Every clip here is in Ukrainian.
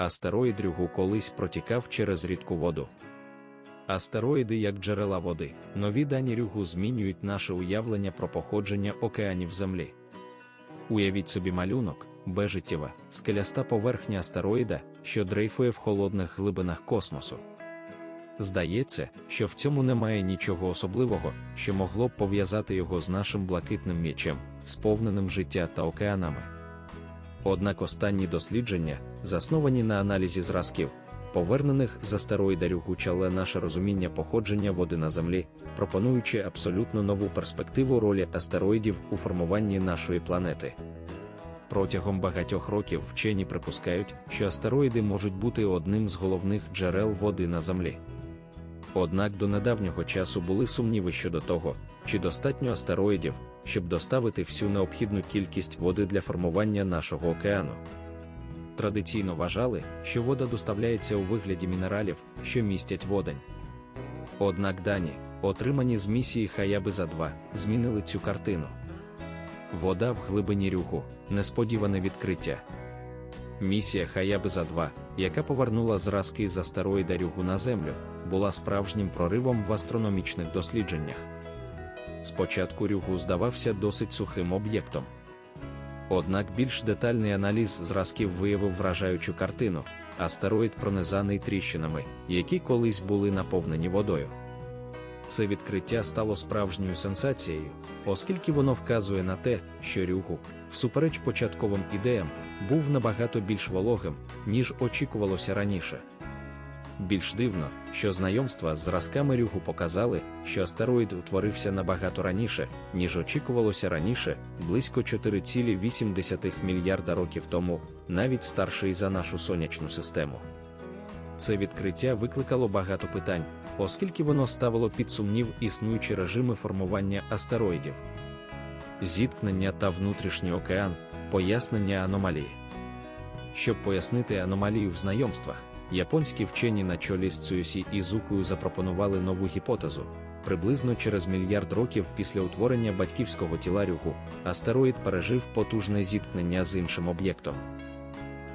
Астероїд Рюгу колись протікав через рідку воду. Астероїди як джерела води. Нові дані Рюгу змінюють наше уявлення про походження океанів Землі. Уявіть собі малюнок, безжиттєва, скеляста поверхня астероїда, що дрейфує в холодних глибинах космосу. Здається, що в цьому немає нічого особливого, що могло б пов'язати його з нашим блакитним м'ячем, сповненим життя та океанами. Однак останні дослідження, засновані на аналізі зразків, повернених з астероїда Рюгучале наше розуміння походження води на Землі, пропонуючи абсолютно нову перспективу ролі астероїдів у формуванні нашої планети. Протягом багатьох років вчені припускають, що астероїди можуть бути одним з головних джерел води на Землі. Однак до недавнього часу були сумніви щодо того, чи достатньо астероїдів, щоб доставити всю необхідну кількість води для формування нашого океану. Традиційно вважали, що вода доставляється у вигляді мінералів, що містять водень. Однак дані, отримані з місії Хаяби за 2 змінили цю картину. Вода в глибині рюху несподіване відкриття. Місія Хаяби за 2 яка повернула зразки з астероїда Рюгу на Землю, була справжнім проривом в астрономічних дослідженнях. Спочатку Рюгу здавався досить сухим об'єктом. Однак більш детальний аналіз зразків виявив вражаючу картину, астероїд пронизаний тріщинами, які колись були наповнені водою. Це відкриття стало справжньою сенсацією, оскільки воно вказує на те, що Рюгу, всупереч початковим ідеям, був набагато більш вологим, ніж очікувалося раніше. Більш дивно, що знайомства з зразками Рюгу показали, що астероїд утворився набагато раніше, ніж очікувалося раніше, близько 4,8 мільярда років тому, навіть старший за нашу сонячну систему. Це відкриття викликало багато питань, оскільки воно ставило під сумнів існуючі режими формування астероїдів. Зіткнення та внутрішній океан, пояснення аномалії. Щоб пояснити аномалію в знайомствах, японські вчені на чолі з Цуюсі і Зукою запропонували нову гіпотезу. Приблизно через мільярд років після утворення батьківського тіла рюгу, астероїд пережив потужне зіткнення з іншим об'єктом.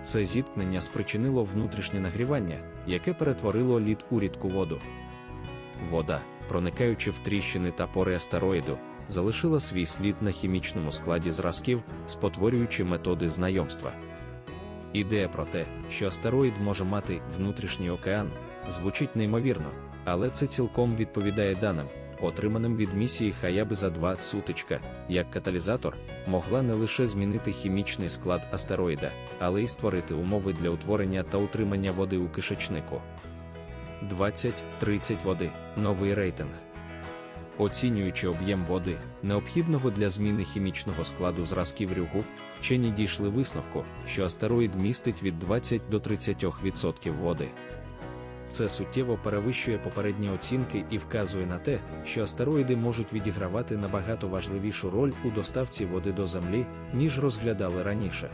Це зіткнення спричинило внутрішнє нагрівання, яке перетворило лід у рідку воду. Вода, проникаючи в тріщини та пори астероїду, залишила свій слід на хімічному складі зразків, спотворюючи методи знайомства. Ідея про те, що астероїд може мати внутрішній океан, звучить неймовірно, але це цілком відповідає даним, отриманим від місії Хаяби за 2 сутичка, як каталізатор, могла не лише змінити хімічний склад астероїда, але й створити умови для утворення та утримання води у кишечнику. 20-30 води новий рейтинг. Оцінюючи об'єм води, необхідного для зміни хімічного складу зразків рюгу, вчені дійшли висновку, що астероїд містить від 20 до 30% води. Це суттєво перевищує попередні оцінки і вказує на те, що астероїди можуть відігравати набагато важливішу роль у доставці води до Землі, ніж розглядали раніше.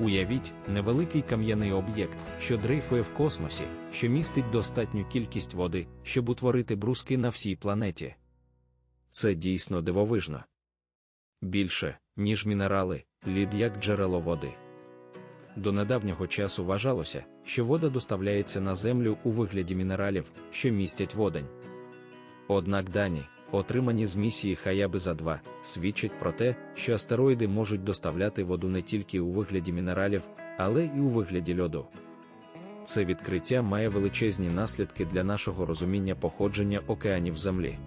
Уявіть, невеликий кам'яний об'єкт, що дрейфує в космосі, що містить достатню кількість води, щоб утворити бруски на всій планеті. Це дійсно дивовижно. Більше, ніж мінерали, лід як джерело води. До недавнього часу вважалося, що вода доставляється на землю у вигляді мінералів, що містять водень. Однак дані, отримані з місії Хаяби за 2, свідчать про те, що астероїди можуть доставляти воду не тільки у вигляді мінералів, але й у вигляді льоду. Це відкриття має величезні наслідки для нашого розуміння походження океанів Землі.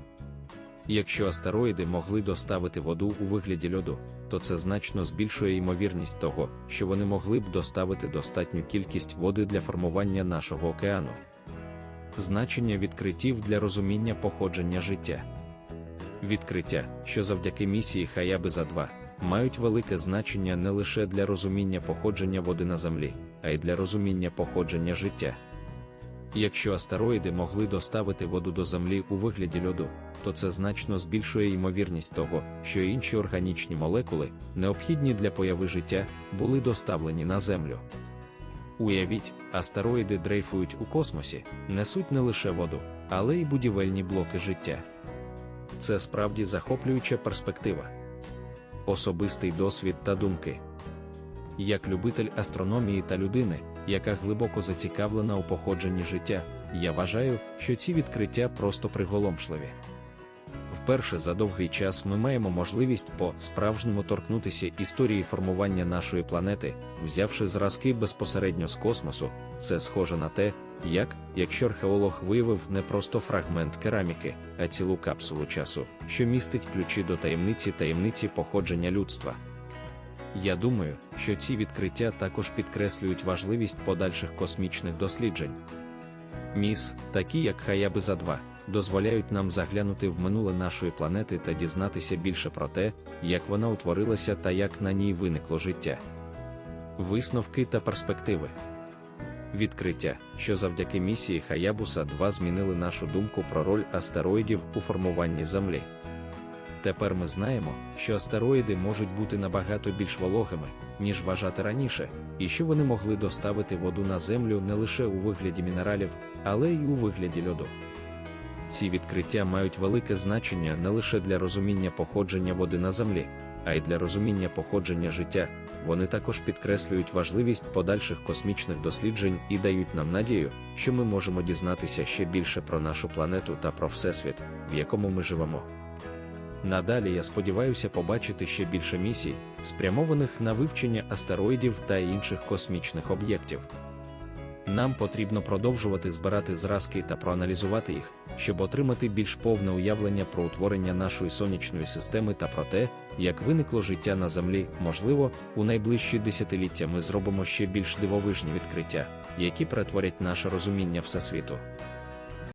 Якщо астероїди могли доставити воду у вигляді льоду, то це значно збільшує ймовірність того, що вони могли б доставити достатню кількість води для формування нашого океану. Значення відкриттів для розуміння походження життя. Відкриття, що завдяки місії Хаяби за 2 мають велике значення не лише для розуміння походження води на Землі, а й для розуміння походження життя. Якщо астероїди могли доставити воду до Землі у вигляді льоду, то це значно збільшує ймовірність того, що інші органічні молекули, необхідні для появи життя, були доставлені на Землю. Уявіть, астероїди дрейфують у космосі, несуть не лише воду, але й будівельні блоки життя. Це справді захоплююча перспектива. Особистий досвід та думки. Як любитель астрономії та людини, яка глибоко зацікавлена у походженні життя, я вважаю, що ці відкриття просто приголомшливі. Вперше за довгий час ми маємо можливість по-справжньому торкнутися історії формування нашої планети, взявши зразки безпосередньо з космосу. Це схоже на те, як, якщо археолог виявив не просто фрагмент кераміки, а цілу капсулу часу, що містить ключі до таємниці таємниці походження людства. Я думаю, що ці відкриття також підкреслюють важливість подальших космічних досліджень. Міс, такі як Хаябиза 2, дозволяють нам заглянути в минуле нашої планети та дізнатися більше про те, як вона утворилася та як на ній виникло життя. Висновки та перспективи. Відкриття, що завдяки місії Хаябуса 2 змінили нашу думку про роль астероїдів у формуванні Землі. Тепер ми знаємо, що астероїди можуть бути набагато більш вологими, ніж вважати раніше, і що вони могли доставити воду на землю не лише у вигляді мінералів, але й у вигляді льоду. Ці відкриття мають велике значення не лише для розуміння походження води на землі, а й для розуміння походження життя. Вони також підкреслюють важливість подальших космічних досліджень і дають нам надію, що ми можемо дізнатися ще більше про нашу планету та про всесвіт, в якому ми живемо. Надалі я сподіваюся побачити ще більше місій, спрямованих на вивчення астероїдів та інших космічних об'єктів. Нам потрібно продовжувати збирати зразки та проаналізувати їх, щоб отримати більш повне уявлення про утворення нашої сонячної системи та про те, як виникло життя на Землі. Можливо, у найближчі десятиліття ми зробимо ще більш дивовижні відкриття, які перетворять наше розуміння всесвіту.